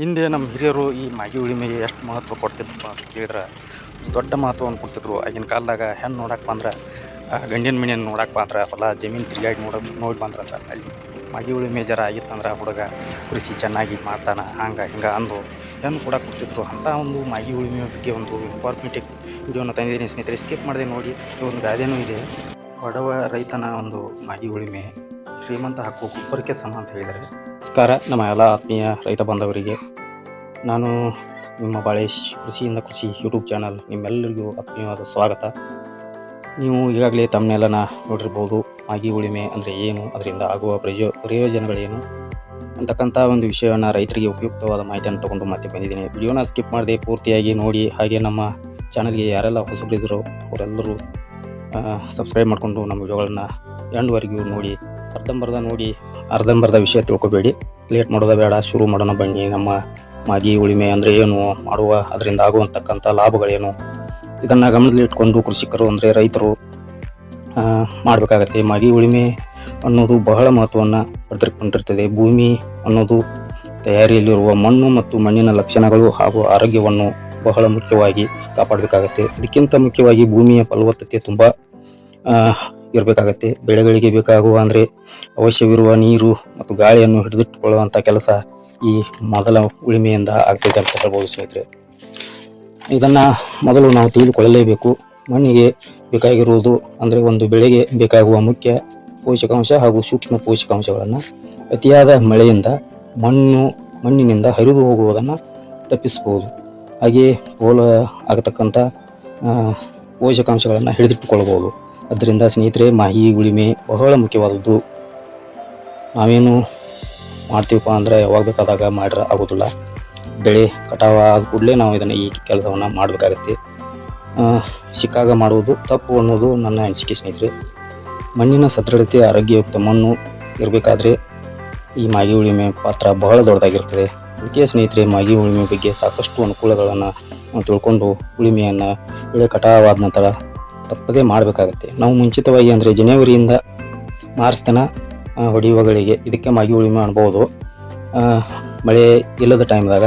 ಹಿಂದೆ ನಮ್ಮ ಹಿರಿಯರು ಈ ಮಾಗಿ ಉಳಿಮೆಗೆ ಎಷ್ಟು ಮಹತ್ವ ಕೊಡ್ತಿದ್ರಪ್ಪ ಅಂತ ಕೇಳಿದ್ರೆ, ದೊಡ್ಡ ಮಹತ್ವವನ್ನು ಕೊಡ್ತಿದ್ರು. ಆಗಿನ ಕಾಲದಾಗ ಹೆಣ್ಣು ನೋಡಕ್ಕೆ ಬಂದ್ರೆ ಗಂಡಿನ ಮನೆಯನ್ನು ನೋಡಕ್ಕೆ ಬಂದ್ರೆ ಹೊಲ ಜಮೀನು ತಿರುಗಾಡಿ ನೋಡಕ್ಕೆ ನೋಡಿ ಬಂದ್ರಂದ್ರೆ ಅಲ್ಲಿ ಮಾಗಿ ಉಳಿಮೆ ಜರ ಆಗಿತ್ತಂದ್ರೆ ಹುಡುಗ ಕೃಷಿ ಚೆನ್ನಾಗಿ ಮಾಡ್ತಾನೆ, ಹಂಗೆ ಹಿಂಗೆ ಅಂದು ಹೆಣ್ಣು ಕೂಡ ಕೊಡ್ತಿದ್ರು. ಅಂಥ ಒಂದು ಮಾಗಿ ಉಳಿಮೆ ಬಗ್ಗೆ ಒಂದು ಇಂಪಾರ್ಟೆಂಟ್ ವಿಡಿಯೋನ ತಂದಿದ್ದೀನಿ ಸ್ನೇಹಿತರೆ. ಸ್ಕಿಪ್ ಮಾಡಿದೆ ನೋಡಿ ಒಂದು ಗಾದೆನೂ ಇದೆ. ಬಡವ ರೈತನ ಒಂದು ಮಾಗಿ ಉಳಿಮೆ ಶ್ರೀಮಂತ ಹಾಕುವ ಗೊಬ್ಬರಕ್ಕೆ ಸಮ ಅಂತ ಹೇಳಿದ್ದಾರೆ. ನಮಸ್ಕಾರ. ನಮ್ಮ ಎಲ್ಲ ಆತ್ಮೀಯ ರೈತ ಬಾಂಧವರಿಗೆ. ನಾನು ನಿಮ್ಮ ಬಾಳೇಶ್ ಕೃಷಿಯಿಂದ ಕೃಷಿ ಯೂಟ್ಯೂಬ್ ಚಾನಲ್ ನಿಮ್ಮೆಲ್ಲರಿಗೂ ಆತ್ಮೀಯವಾದ ಸ್ವಾಗತ. ನೀವು ಈಗಾಗಲೇ ತಮ್ಮನ್ನೆಲ್ಲನ ನೋಡಿರ್ಬೋದು, ಮಾಗಿ ಉಳಿಮೆ ಅಂದರೆ ಏನು, ಅದರಿಂದ ಆಗುವ ಪ್ರಯೋ, ಪ್ರಯೋಜನಗಳೇನು ಅಂತಕ್ಕಂಥ ಒಂದು ವಿಷಯವನ್ನು ರೈತರಿಗೆ ಉಪಯುಕ್ತವಾದ ಮಾಹಿತಿಯನ್ನು ತೊಗೊಂಡು ಮತ್ತೆ ಬಂದಿದ್ದೀನಿ. ವಿಡಿಯೋನ ಸ್ಕಿಪ್ ಮಾಡದೆ ಪೂರ್ತಿಯಾಗಿ ನೋಡಿ, ಹಾಗೆ ನಮ್ಮ ಚಾನಲ್ಗೆ ಯಾರೆಲ್ಲ ಹೊಸಬರಿದ್ರು, ಅವರೆಲ್ಲರೂ ಸಬ್ಸ್ಕ್ರೈಬ್ ಮಾಡಿಕೊಂಡು ನಮ್ಮ ವಿಡಿಯೋಗಳನ್ನು ಎಂಡ್ವರೆಗೂ ನೋಡಿ ಅರ್ಧಂಬರ್ಧ ನೋಡಿ, ಅರ್ಧಂಬರ್ಧ ವಿಷಯ ತಿಳ್ಕೊಬೇಡಿ. ಲೇಟ್ ಮಾಡೋದ ಬೇಡ, ಶುರು ಮಾಡೋಣ ಬನ್ನಿ. ನಮ್ಮ ಮಾಗಿ ಉಳಿಮೆ ಅಂದರೆ ಏನು? ಮಾಡುವ, ಅದರಿಂದ ಆಗುವಂತಕ್ಕಂಥ ಲಾಭಗಳೇನು? ಇದನ್ನು ಗಮನದಲ್ಲಿಟ್ಕೊಂಡು ಕೃಷಿಕರು ಅಂದರೆ ರೈತರು ಮಾಡಬೇಕಾಗತ್ತೆ. ಮಾಗಿ ಉಳಿಮೆ ಅನ್ನೋದು ಬಹಳ ಮಹತ್ವವನ್ನು ಪಡೆದುಕೊಂಡಿರ್ತದೆ. ಭೂಮಿ ಅನ್ನೋದು ತಯಾರಿಯಲ್ಲಿರುವ ಮಣ್ಣು ಮತ್ತು ಮಣ್ಣಿನ ಲಕ್ಷಣಗಳು ಹಾಗೂ ಆರೋಗ್ಯವನ್ನು ಬಹಳ ಮುಖ್ಯವಾಗಿ ಕಾಪಾಡಬೇಕಾಗತ್ತೆ. ಇದಕ್ಕಿಂತ ಮುಖ್ಯವಾಗಿ ಭೂಮಿಯ ಫಲವತ್ತತೆ ತುಂಬ ಇರಬೇಕಾಗತ್ತೆ. ಬೆಳೆಗಳಿಗೆ ಬೇಕಾಗುವ ಅಂದರೆ ಅವಶ್ಯವಿರುವ ನೀರು ಮತ್ತು ಗಾಳಿಯನ್ನು ಹಿಡಿದಿಟ್ಟುಕೊಳ್ಳುವಂಥ ಕೆಲಸ ಈ ಮೊದಲ ಉಳಿಮೆಯಿಂದ ಆಗ್ತೈತೆ ಅಂತ ಹೇಳ್ಬೋದು ಸ್ನೇಹಿತರೆ. ಇದನ್ನು ಮೊದಲು ನಾವು ತಿಳಿದುಕೊಳ್ಳಲೇಬೇಕು. ಮಣ್ಣಿಗೆ ಬೇಕಾಗಿರುವುದು ಅಂದರೆ ಒಂದು ಬೆಳೆಗೆ ಬೇಕಾಗುವ ಮುಖ್ಯ ಪೋಷಕಾಂಶ ಹಾಗೂ ಸೂಕ್ಷ್ಮ ಪೋಷಕಾಂಶಗಳನ್ನು. ಅತಿಯಾದ ಮಳೆಯಿಂದ ಮಣ್ಣು ಮಣ್ಣಿನಿಂದ ಹರಿದು ಹೋಗುವುದನ್ನು ತಪ್ಪಿಸಬಹುದು. ಹಾಗೆಯೇ ಪೋಲ ಆಗತಕ್ಕಂಥ ಪೋಷಕಾಂಶಗಳನ್ನು ಹಿಡಿದಿಟ್ಟುಕೊಳ್ಳಬಹುದು. ಅದರಿಂದ ಸ್ನೇಹಿತರೆ, ಮಾಹಿ, ಉಳಿಮೆ ಬಹಳ ಮುಖ್ಯವಾದದ್ದು. ನಾವೇನು ಮಾಡ್ತೀವಪ್ಪ ಅಂದರೆ ಯಾವಾಗ ಬೇಕಾದಾಗ ಮಾಡ್ರೆ ಆಗೋದಿಲ್ಲ. ಬೆಳೆ ಕಟಾವ ಆದ ಕೂಡಲೇ ನಾವು ಇದನ್ನು ಈ ಕೆಲಸವನ್ನು ಮಾಡಬೇಕಾಗತ್ತೆ. ಸಿಕ್ಕಾಗ ಮಾಡುವುದು ತಪ್ಪು ಅನ್ನೋದು ನನ್ನ ಅನಿಸಿಕೆ ಸ್ನೇಹಿತರೆ. ಮಣ್ಣಿನ ಸದೃಢತೆ, ಆರೋಗ್ಯಯುಕ್ತ ಮಣ್ಣು ಇರಬೇಕಾದ್ರೆ ಈ ಮಾಗಿ ಉಳಿಮೆ ಪಾತ್ರ ಬಹಳ ದೊಡ್ಡದಾಗಿರ್ತದೆ. ಅದಕ್ಕೆ ಸ್ನೇಹಿತರೆ ಮಾಗಿ ಉಳಿಮೆ ಬಗ್ಗೆ ಸಾಕಷ್ಟು ಅನುಕೂಲಗಳನ್ನು ತಿಳ್ಕೊಂಡು ಉಳಿಮೆಯನ್ನು ಬೆಳೆ ಕಟಾವಾದ ನಂತರ ತಪ್ಪದೇ ಮಾಡಬೇಕಾಗುತ್ತೆ. ನಾವು ಮುಂಚಿತವಾಗಿ ಅಂದರೆ ಜನವರಿಯಿಂದ ಮಾರ್ಚ್ ತನ ಹೊಡೆಯುವಗಳಿಗೆ ಹೊಡೆಯುವ ಇದಕ್ಕೆ ಮಾಗಿ ಉಳಿಮೆ ಮಾಡ್ಬೋದು. ಮಳೆ ಇಲ್ಲದ ಟೈಮ್ದಾಗ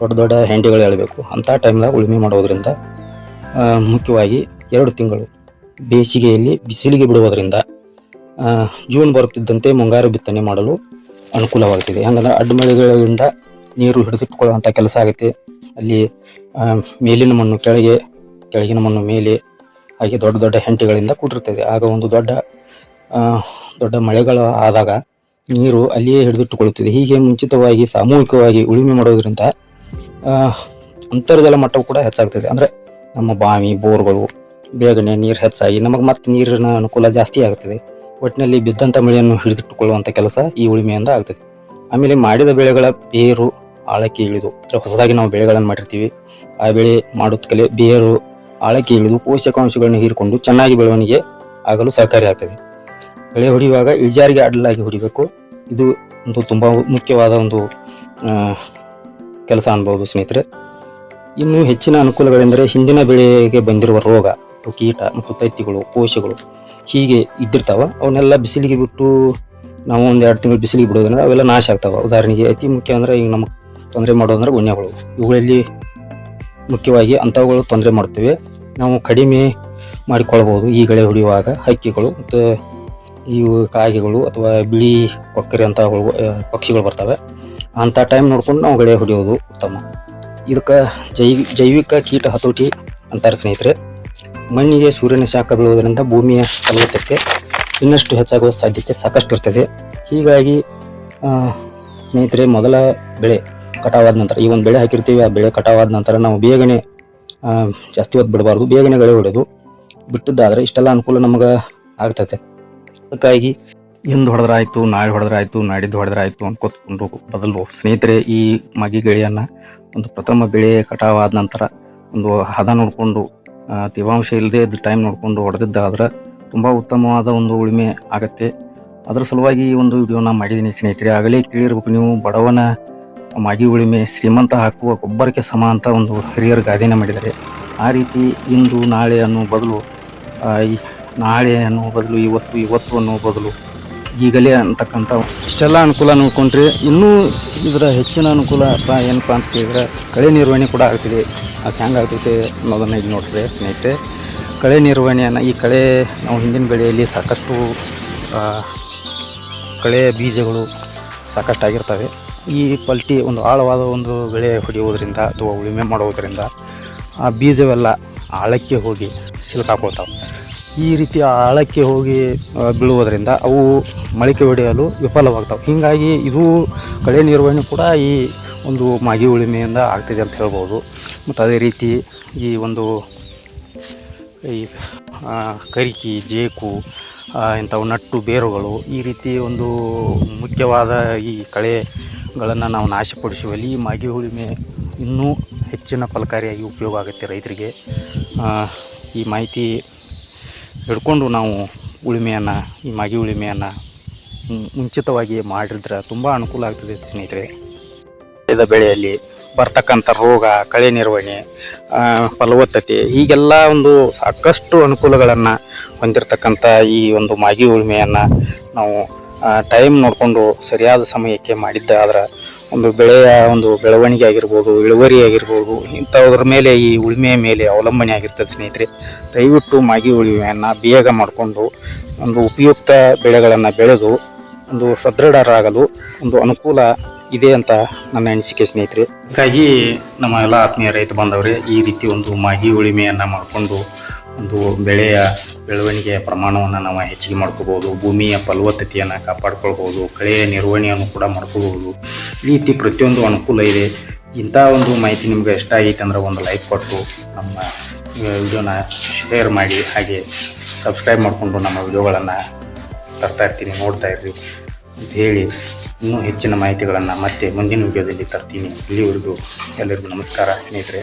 ದೊಡ್ಡ ದೊಡ್ಡ ಹೆಂಡಿಗಳು ಹೇಳಬೇಕು ಅಂಥ ಟೈಮ್ದಾಗ ಉಳುಮೆ ಮಾಡೋದ್ರಿಂದ ಮುಖ್ಯವಾಗಿ ಎರಡು ತಿಂಗಳು ಬೇಸಿಗೆಯಲ್ಲಿ ಬಿಸಿಲಿಗೆ ಬಿಡುವುದರಿಂದ ಜೂನ್ ಬರುತ್ತಿದ್ದಂತೆ ಮುಂಗಾರು ಬಿತ್ತನೆ ಮಾಡಲು ಅನುಕೂಲವಾಗುತ್ತಿದೆ. ಹಂಗಂದ್ರೆ ಅಡ್ಡಮಳೆಗಳಿಂದ ನೀರು ಹಿಡಿದಿಟ್ಟುಕೊಳ್ಳುವಂಥ ಕೆಲಸ ಆಗುತ್ತೆ. ಅಲ್ಲಿ ಮೇಲಿನ ಮಣ್ಣು ಕೆಳಗೆ, ಕೆಳಗಿನ ಮಣ್ಣು ಮೇಲೆ ಹಾಗೆ ದೊಡ್ಡ ದೊಡ್ಡ ಹೆಂಟೆಗಳಿಂದ ಕೂಡಿರ್ತದೆ ಆಗ ಒಂದು ದೊಡ್ಡ ದೊಡ್ಡ ಮಳೆಗಳು ಆದಾಗ ನೀರು ಅಲ್ಲಿಯೇ ಹಿಡಿದಿಟ್ಟುಕೊಳ್ಳುತ್ತದೆ. ಹೀಗೆ ಮುಂಚಿತವಾಗಿ, ಸಾಮೂಹಿಕವಾಗಿ ಉಳುಮೆ ಮಾಡೋದ್ರಿಂದ ಅಂತರ್ಜಲ ಮಟ್ಟವು ಕೂಡ ಹೆಚ್ಚಾಗ್ತದೆ. ಅಂದರೆ ನಮ್ಮ ಬಾವಿ, ಬೋರ್ಗಳು, ಬೇಗನೆ ನೀರು ಹೆಚ್ಚಾಗಿ ನಮಗೆ ಮತ್ತೆ ನೀರಿನ ಅನುಕೂಲ ಜಾಸ್ತಿ ಆಗ್ತದೆ. ಒಟ್ಟಿನಲ್ಲಿ ಬಿದ್ದಂಥ ಮಳೆಯನ್ನು ಹಿಡಿದಿಟ್ಟುಕೊಳ್ಳುವಂಥ ಕೆಲಸ ಈ ಉಳುಮೆಯಿಂದ ಆಗ್ತದೆ. ಆಮೇಲೆ ಮಾಡಿದ ಬೆಳೆಗಳ ಬೇರು ಆಳಕ್ಕೆ ಇಳಿದು ಹೊಸದಾಗಿ ನಾವು ಬೆಳೆಗಳನ್ನು ಮಾಡಿರ್ತೀವಿ. ಆ ಬೆಳೆ ಮಾಡುತ್ತಲೇ ಬೇರು ಆಳಕ್ಕೆ ಇಳಿದು ಪೋಷಕಾಂಶಗಳನ್ನು ಹೀರಿಕೊಂಡು ಚೆನ್ನಾಗಿ ಬೆಳವಣಿಗೆ ಆಗಲು ಸಹಕಾರಿಯಾಗ್ತದೆ ಬೆಳೆ ಹೊಡೆಯುವಾಗ ಇಳಿಜಾರಿಗೆ ಅಡ್ಡಲಾಗಿ ಹೊಡಿಬೇಕು. ಇದು ಒಂದು ತುಂಬ ಮುಖ್ಯವಾದ ಒಂದು ಕೆಲಸ ಅನ್ಬೋದು ಸ್ನೇಹಿತರೆ. ಇನ್ನು ಹೆಚ್ಚಿನ ಅನುಕೂಲಗಳೆಂದರೆ ಹಿಂದಿನ ಬೆಳೆಗೆ ಬಂದಿರುವ ರೋಗ, ಮತ್ತು ಕೀಟ ಮತ್ತು ತೈತಿಗಳು ಕೋಶಗಳು ಹೀಗೆ ಇದ್ದಿರ್ತಾವ. ಅವನ್ನೆಲ್ಲ ಬಿಸಿಲಿಗೆ ಬಿಟ್ಟು ನಾವು ಒಂದು ಎರಡು ತಿಂಗಳು ಬಿಸಿಲಿಗೆ ಬಿಡೋದಂದ್ರೆ ಅವೆಲ್ಲ ನಾಶ ಆಗ್ತಾವೆ. ಉದಾಹರಣೆಗೆ ಅತಿ ಮುಖ್ಯ ಅಂದರೆ ಈಗ ನಮಗೆ ತೊಂದರೆ ಮಾಡೋದಂದ್ರೆ ಗುಣ್ಯಗಳು ಇವುಗಳಲ್ಲಿ ಮುಖ್ಯವಾಗಿ ಅಂಥವುಗಳು ತೊಂದರೆ ಮಾಡ್ತವೆ ನಾವು ಕಡಿಮೆ ಮಾಡಿಕೊಳ್ಬೋದು ಈ ಗಳೆ ಹೊಡೆಯುವಾಗ ಹಕ್ಕಿಗಳು ಮತ್ತು ಇವು ಕಾಗೆಗಳು ಅಥವಾ ಬಿಳಿ ಕೊಕ್ಕರೆ ಅಂತ ಪಕ್ಷಿಗಳು ಬರ್ತವೆ. ಅಂಥ ಟೈಮ್ ನೋಡ್ಕೊಂಡು ನಾವು ಗಳೆ ಹೊಡೆಯೋದು ಉತ್ತಮ. ಇದಕ್ಕೆ ಜೈವಿ ಜೈವಿಕ ಕೀಟ ಹತೋಟಿ ಅಂತಾರೆ ಸ್ನೇಹಿತರೆ. ಮಣ್ಣಿಗೆ ಸೂರ್ಯನ ಶಾಖ ಬೀಳುವುದರಿಂದ ಭೂಮಿಯ ಫಲವತ್ತತೆ ಇನ್ನಷ್ಟು ಹೆಚ್ಚಾಗುವ ಸಾಧ್ಯತೆ ಸಾಕಷ್ಟು ಇರ್ತದೆ. ಹೀಗಾಗಿ ಸ್ನೇಹಿತರೆ, ಮೊದಲ ಬೆಳೆ ಕಟಾವಾದ ನಂತರ, ಈ ಒಂದು ಬೆಳೆ ಹಾಕಿರ್ತೀವಿ, ಆ ಬೆಳೆ ಕಟಾವಾದ ನಂತರ ನಾವು ಬೇಗನೆ ಜಾಸ್ತಿ ಹೊತ್ತು ಬಿಡಬಾರ್ದು. ಬೇಗನೆ ಗಳೆ ಹೊಡೆದು ಬಿಟ್ಟಿದ್ದಾದ್ರೆ ಇಷ್ಟೆಲ್ಲ ಅನುಕೂಲ ನಮಗೆ ಆಗ್ತೈತೆ. ಅದಕ್ಕಾಗಿ ಇಂದು ಹೊಡೆದ್ರಾಯ್ತು, ನಾಳೆ ಹೊಡೆದ್ರಾಯ್ತು, ನಾಡಿದ್ದು ಹೊಡೆದ್ರಾಯ್ತು ಅನ್ಕೋತ್ಕೊಂಡು ಬದಲು ಸ್ನೇಹಿತರೆ, ಈ ಮಗಿ ಗೆಳೆಯನ್ನು ಒಂದು ಪ್ರಥಮ ಬೆಳೆ ಕಟಾವಾದ ನಂತರ ಒಂದು ಹದ ನೋಡಿಕೊಂಡು ತೇವಾಂಶ ಇಲ್ಲದೆ ಟೈಮ್ ನೋಡಿಕೊಂಡು ಹೊಡೆದಿದ್ದಾದ್ರೆ ತುಂಬ ಉತ್ತಮವಾದ ಒಂದು ಉಳಿಮೆ ಆಗತ್ತೆ. ಅದರ ಸಲುವಾಗಿ ಈ ಒಂದು ವಿಡಿಯೋನ ಮಾಡಿದ್ದೀನಿ ಸ್ನೇಹಿತರೆ. ಆಗಲೇ ಕೇಳಿರ್ಬೇಕು ನೀವು ಬಡವನ ಮಾಗಿ ಉಳಿಮೆ, ಶ್ರೀಮಂತ ಹಾಕುವ ಗೊಬ್ಬರಕ್ಕೆ ಸಮ ಅಂತ ಒಂದು ಹಿರಿಯರು ಗಾದೆನ ಮಾಡಿದ್ದಾರೆ. ಆ ರೀತಿ ಇಂದು ನಾಳೆ ಅನ್ನೋ ಬದಲು ಈ ನಾಳೆ ಅನ್ನೋ ಬದಲು, ಇವತ್ತು ಇವತ್ತು ಅನ್ನೋ ಬದಲು ಈಗಲೇ ಅಂತಕ್ಕಂಥ ಇಷ್ಟೆಲ್ಲ ಅನುಕೂಲ ನೋಡ್ಕೊಂಡ್ರೆ ಇನ್ನೂ ಇದರ ಹೆಚ್ಚಿನ ಅನುಕೂಲ ಅಥವಾ ಏನಪ್ಪ ಅಂತ ಕೇಳಿದ್ರೆ ಕಳೆ ನಿರ್ವಹಣೆ ಕೂಡ ಆಗ್ತಿದೆ. ಅದು ಹೆಂಗೆ ಆಗ್ತೈತೆ ಅನ್ನೋದನ್ನು ಇಲ್ಲಿ ನೋಡ್ರಿ ಸ್ನೇಹಿತರೆ. ಕಳೆ ನಿರ್ವಹಣೆಯನ್ನು ಈ ಕಳೆ ನಾವು ಹಿಂದಿನ ಬೆಳೆಯಲ್ಲಿ ಸಾಕಷ್ಟು ಕಳೆ ಬೀಜಗಳು ಸಾಕಷ್ಟು ಆಗಿರ್ತವೆ ಈ ಪಲ್ಟಿ ಒಂದು ಆಳವಾದ ಒಂದು ಬೆಳೆ ಹೊಡೆಯುವುದರಿಂದ ಅಥವಾ ಉಳುಮೆ ಮಾಡುವುದರಿಂದ, ಆ ಬೀಜವೆಲ್ಲ ಆಳಕ್ಕೆ ಹೋಗಿ ಸಿಲುಕಾಕೊಳ್ತಾವೆ ಈ ರೀತಿ ಆಳಕ್ಕೆ ಹೋಗಿ ಬೀಳುವುದರಿಂದ ಅವು ಮೊಳಕೆ ಹೊಡೆಯಲು ವಿಫಲವಾಗ್ತವೆ. ಹೀಗಾಗಿ ಇದು ಕಳೆ ನಿರ್ವಹಣೆ ಕೂಡ ಈ ಒಂದು ಮಾಗಿ ಉಳುಮೆಯಿಂದ ಆಗ್ತಿದೆ ಅಂತ ಹೇಳ್ಬೋದು. ಮತ್ತು ಅದೇ ರೀತಿ ಈ ಒಂದು ಈ ಕರಿಕಿ, ಜೇಕು ಇಂಥವು ನಟ್ಟು ಬೇರುಗಳು ಈ ರೀತಿ ಒಂದು ಮುಖ್ಯವಾದ ಈ ಕಳೆಗಳನ್ನು ನಾವು ನಾಶಪಡಿಸುವಲ್ಲಿ ಈ ಮಾಗಿ ಉಳುಮೆ ಇನ್ನೂ ಹೆಚ್ಚಿನ ಫಲಕಾರಿಯಾಗಿ ಉಪಯೋಗ ಆಗುತ್ತೆ ರೈತರಿಗೆ. ಈ ಮಾಹಿತಿ ಹಿಡ್ಕೊಂಡು ನಾವು ಉಳುಮೆಯನ್ನು, ಈ ಮಾಗಿ ಉಳುಮೆಯನ್ನು ಮುಂಚಿತವಾಗಿ ಮಾಡಿದ್ರೆ ತುಂಬ ಅನುಕೂಲ ಆಗ್ತದೆ ಸ್ನೇಹಿತರೆ. ಬೆಳೆದ ಬೆಳೆಯಲ್ಲಿ ಬರ್ತಕ್ಕಂಥ ರೋಗ, ಕಳೆ ನಿರ್ವಹಣೆ ಫಲವತ್ತತೆ, ಹೀಗೆಲ್ಲ ಒಂದು ಸಾಕಷ್ಟು ಅನುಕೂಲಗಳನ್ನು ಹೊಂದಿರತಕ್ಕಂಥ ಈ ಒಂದು ಮಾಗಿ ಉಳುಮೆಯನ್ನು ನಾವು ಟೈಮ್ ನೋಡಿಕೊಂಡು ಸರಿಯಾದ ಸಮಯಕ್ಕೆ ಮಾಡಿದ್ದಾದ್ರೆ ಒಂದು ಬೆಳೆಯ ಒಂದು ಬೆಳವಣಿಗೆ ಆಗಿರ್ಬೋದು, ಇಳುವರಿ ಆಗಿರ್ಬೋದು ಇಂಥದ್ರ ಮೇಲೆ ಈ ಉಳುಮೆಯ ಮೇಲೆ ಅವಲಂಬನೆ ಆಗಿರ್ತದೆ ಸ್ನೇಹಿತರೆ. ದಯವಿಟ್ಟು ಮಾಗಿ ಉಳುಮೆಯನ್ನು ಬೇಗ ಮಾಡಿಕೊಂಡು ಒಂದು ಉಪಯುಕ್ತ ಬೆಳೆಗಳನ್ನು ಬೆಳೆದು ಒಂದು ಸದೃಢರಾಗಲು ಒಂದು ಅನುಕೂಲ ಇದೆ ಅಂತ ನನ್ನ ಅನಿಸಿಕೆ ಸ್ನೇಹಿತರೆ. ಹಾಗಾಗಿ ನಮ್ಮ ಎಲ್ಲ ಆತ್ಮೀಯ ರೈತ ಬಾಂಧವರೇ, ಈ ರೀತಿ ಒಂದು ಮಾಗಿ ಉಳಿಮೆಯನ್ನು ಮಾಡಿಕೊಂಡು ಒಂದು ಬೆಳೆಯ ಬೆಳವಣಿಗೆಯ ಪ್ರಮಾಣವನ್ನು ನಾವು ಹೆಚ್ಚಿಗೆ ಮಾಡ್ಕೋಬೋದು ಭೂಮಿಯ ಫಲವತ್ತತೆಯನ್ನು ಕಾಪಾಡ್ಕೊಳ್ಬೋದು ಕಳೆಯ ನಿರ್ವಹಣೆಯನ್ನು ಕೂಡ ಮಾಡ್ಕೋಬೋದು ಈ ರೀತಿ ಪ್ರತಿಯೊಂದು ಅನುಕೂಲ ಇದೆ. ಇಂಥ ಒಂದು ಮಾಹಿತಿ ನಿಮ್ಗೆ ಇಷ್ಟ ಆಗೈತೆ ಅಂದ್ರೆ ಒಂದು ಲೈಕ್ ಕೊಟ್ಟು ನಮ್ಮ ವಿಡಿಯೋನ ಶೇರ್ ಮಾಡಿ, ಹಾಗೆ ಸಬ್ಸ್ಕ್ರೈಬ್ ಮಾಡಿಕೊಂಡು ನಮ್ಮ ವಿಡಿಯೋಗಳನ್ನು ತರ್ತಾ ಇರ್ತೀನಿ, ನೋಡ್ತಾ ಇರ್ರಿ ಅಂತ ಹೇಳಿ ಇನ್ನೂ ಹೆಚ್ಚಿನ ಮಾಹಿತಿಗಳನ್ನು ಮತ್ತೆ ಮುಂದಿನ ವಿಡಿಯೋದಲ್ಲಿ ತರ್ತೀನಿ. ಇಲ್ಲಿವರೆಗೂ ಎಲ್ಲರಿಗೂ ನಮಸ್ಕಾರ ಸ್ನೇಹಿತರೆ.